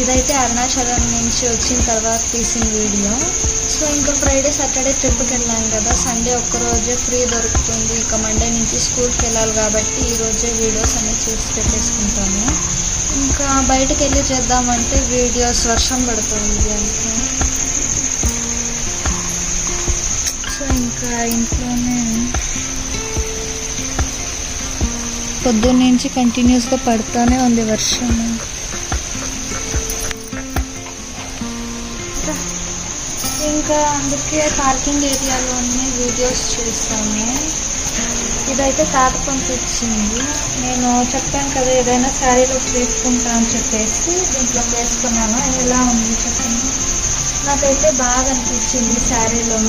ఇదైతే అరుణాచలం నుంచి వచ్చిన తర్వాత తీసిన వీడియో. సో ఇంకా ఫ్రైడే సాటర్డే ట్రిప్కి వెళ్ళాం కదా. సండే ఒక్కరోజే ఫ్రీ దొరుకుతుంది. ఇక మండే నుంచి స్కూల్కి వెళ్ళాలి కాబట్టి ఈరోజే వీడియోస్ అన్నీ చేసి పెట్టేసుకుంటాము. ఇంకా బయటకు వెళ్ళి చేద్దామంటే వీడియోస్ వర్షం పడుతుంది అంటే సో ఇంకా ఇంట్లోనే పొద్దున్న నుంచి కంటిన్యూస్గా పడుతూనే ఉంది వర్షం ఇంకా అందుకే పార్కింగ్ ఏరియాలోనే వీడియోస్ చేస్తాము ఇదైతే తాత పంపించింది. నేను చెప్పాను కదా ఏదైనా శారీలో వేసుకుంటా అని చెప్పేసి దీంట్లో వేసుకున్నాను. ఎలా ఉంది చెప్పండి. నాకైతే బాగా అనిపించింది శారీలో.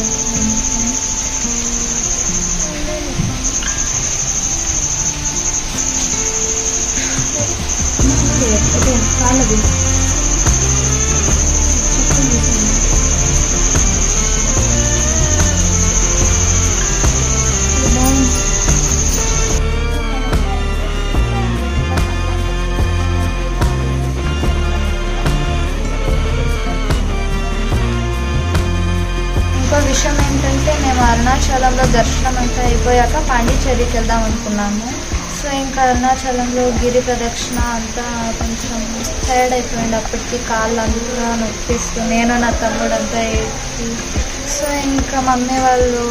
కాలది మేము అరుణాచలంలో దర్శనం అంతా అయిపోయాక పాండిచ్చేరికి వెళ్దాం అనుకున్నాము. సో ఇంకా అరుణాచలంలో గిరి ప్రదక్షిణ అంతా కొంచెం టైర్డ్ అయిపోయింది. అప్పటికి కాళ్ళు అంతా నొప్పిస్తూ నేను నా తమ్ముడు అంతా ఏడ్చి. సో ఇంకా మమ్మీ వాళ్ళు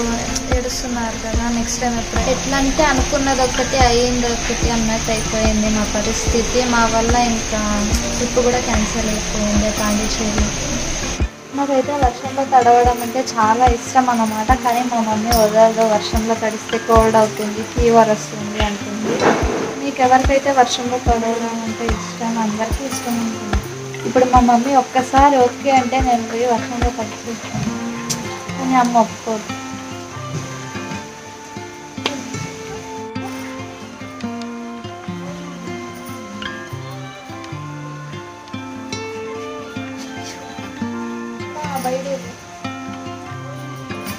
ఏడుస్తున్నారు కదా నెక్స్ట్ టైం ఎప్పుడు ఎట్లా అంటే అనుకున్నది ఒకటి అయ్యింది ఒకటి అన్నట్టు అయిపోయింది మా పరిస్థితి. మా వల్ల ఇంకా ట్రిప్ కూడా క్యాన్సిల్ అయిపోయింది పాండిచ్చేరి. నాకైతే వర్షంలో తడవడం అంటే చాలా ఇష్టం అన్నమాట. కానీ మా మమ్మీ వదలదు వర్షంలో తడిస్తే కోల్డ్ అవుతుంది ఫీవర్ వస్తుంది అంటుంది. మీకు ఎవరికైతే వర్షంలో తడవడం అంటే ఇష్టం? అందరికీ ఇష్టం ఉంటుంది. ఇప్పుడు మా మమ్మీ ఒక్కసారి ఓకే అంటే నేను పోయి వర్షంలో తడిపిస్తాను. కానీ అమ్మ ఒప్పుకోదు. బయట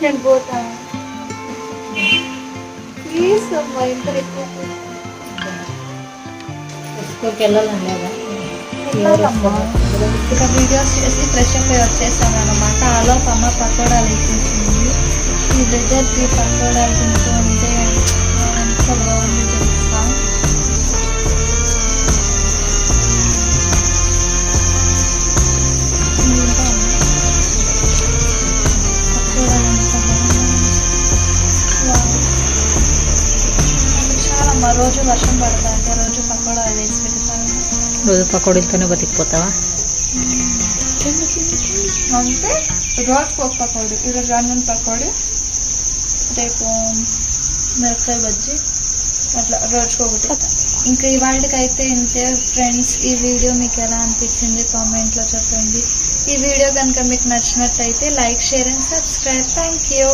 నేను పోతాను. ప్లీజ్ అమ్మా ఇంత ఎక్కువ స్కూల్కి వెళ్ళాలని లేదా ఇక వీడియోస్ చేసి ఫ్రెష్ అప్ వచ్చేసాను అనమాట ఆలోపు అమ్మ పకోడాలు వేసేసింది ఈ వెదర్కి పకోడాలు తింటూ ఉంటే రోజు వర్షం పడతాంటే రోజు పకోడాలు వేసి పెడతాను రోజు పకోడీలతోనే బతికిపోతావా? అంటే రోజు ఒక పకోడీ ఈరోజు ఆనియన్ పకోడీ రేపు మిరపకాయ బజ్జీ అట్లా రోజుకొకటి ఇంకా ఇవాళకైతే ఇంతే ఫ్రెండ్స్ ఈ వీడియో మీకు ఎలా అనిపించింది కామెంట్లో చెప్పండి. ఈ వీడియో కనుక మీకు నచ్చినట్టయితే like share and subscribe. Thank you.